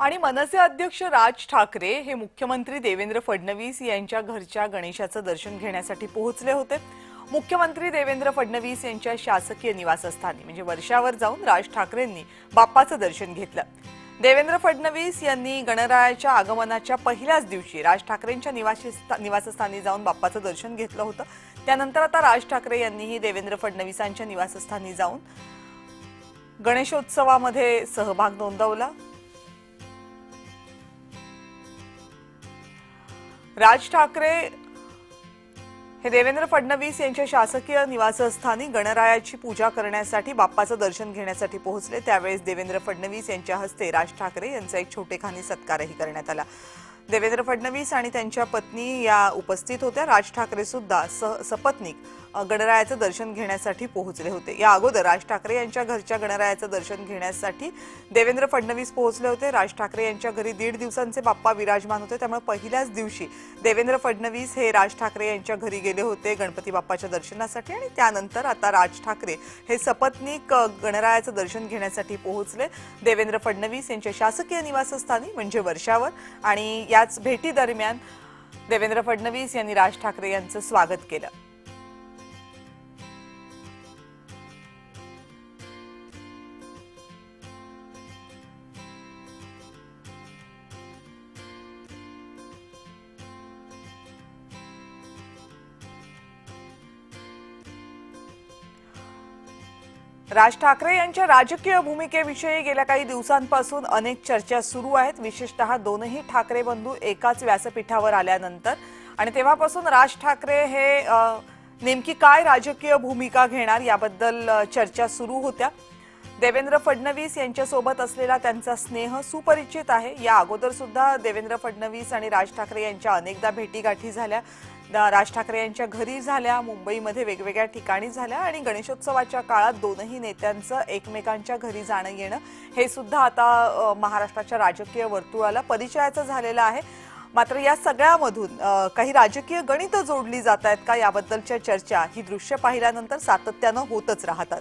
आणि मनसे अध्यक्ष राज ठाकरे हे मुख्यमंत्री देवेंद्र फडणवीस यांच्या घरच्या गणेशाचं दर्शन घेण्यासाठी पोहोचले होते. मुख्यमंत्री देवेंद्र फडणवीस यांच्या शासकीय निवासस्थानी म्हणजे वर्षावर जाऊन राज ठाकरेंनी बाप्पाचं दर्शन घेतलं. देवेंद्र फडणवीस यांनी गणरायाच्या आगमनाच्या पहिल्याच दिवशी राज ठाकरेंच्या निवासस्थानी जाऊन बाप्पाचं दर्शन घेतलं होतं. त्यानंतर आता राज ठाकरे यांनीही देवेंद्र फडणवीसांच्या निवासस्थानी जाऊन गणेशोत्सवामध्ये सहभाग नोंदवला. राज ठाकरे हे देवेंद्र फडणवीस यांच्या शासकीय निवासस्थानी गणरायाची पूजा करण्यासाठी बाप्पाचं दर्शन घेण्यासाठी पोहोचले. त्यावेळेस देवेंद्र फडणवीस यांच्या हस्ते राज ठाकरे यांचा एक छोटेखानी सत्कारही करण्यात आला. देवेंद्र फडणवीस आणि त्यांच्या पत्नी या उपस्थित होत्या. राज ठाकरे सुद्धा स- सपत्नीक गणरायाचं दर्शन घेण्यासाठी पोहोचले होते. या अगोदर राज ठाकरे यांच्या घरच्या गणरायाचं दर्शन घेण्यासाठी देवेंद्र फडणवीस पोहोचले होते. राज ठाकरे यांच्या घरी दीड दिवसांचे बाप्पा विराजमान होते. त्यामुळे पहिल्याच दिवशी देवेंद्र फडणवीस हे राज ठाकरे यांच्या घरी गेले होते गणपती बाप्पाच्या दर्शनासाठी आणि त्यानंतर आता राज ठाकरे हे सपत्नीक गणरायाचं दर्शन घेण्यासाठी पोहोचले. देवेंद्र फडणवीस यांच्या शासकीय निवासस्थानी म्हणजे वर्षावर. आणि याच भेटी दरम्यान देवेंद्र फडणवीस यांनी राज ठाकरे यांचं स्वागत केलं. राज ठाकरे यांच्या राजकीय भूमिकेविषयी गेल्या काही दिवसांपासून अनेक चर्चा सुरू आहेत. विशेषतः दोनही ठाकरे बंधू एकाच व्यासपीठावर आल्यानंतर. आणि तेव्हापासून राज ठाकरे हे नेमकी काय राजकीय भूमिका घेणार याबद्दल चर्चा सुरू होत्या. देवेंद्र फडणवीस यांच्यासोबत असलेला त्यांचा स्नेह सुपरिचित आहे. या अगोदर सुद्धा देवेंद्र फडणवीस आणि राज ठाकरे यांच्या अनेकदा भेटीगाठी झाल्या. राज ठाकरे यांच्या घरी झाल्या मुंबईमध्ये वेगवेगळ्या ठिकाणी झाल्या आणि गणेशोत्सवाच्या काळात दोनही नेत्यांचं एकमेकांच्या घरी जाणं येणं हे सुद्धा आता महाराष्ट्राच्या राजकीय वर्तुळाला परिचयाचं झालेलं आहे. मात्र या सगळ्यामधून काही राजकीय गणितं जोडली जात आहेत का याबद्दलच्या चर्चा ही दृश्य पाहिल्यानंतर सातत्यानं होतच राहतात.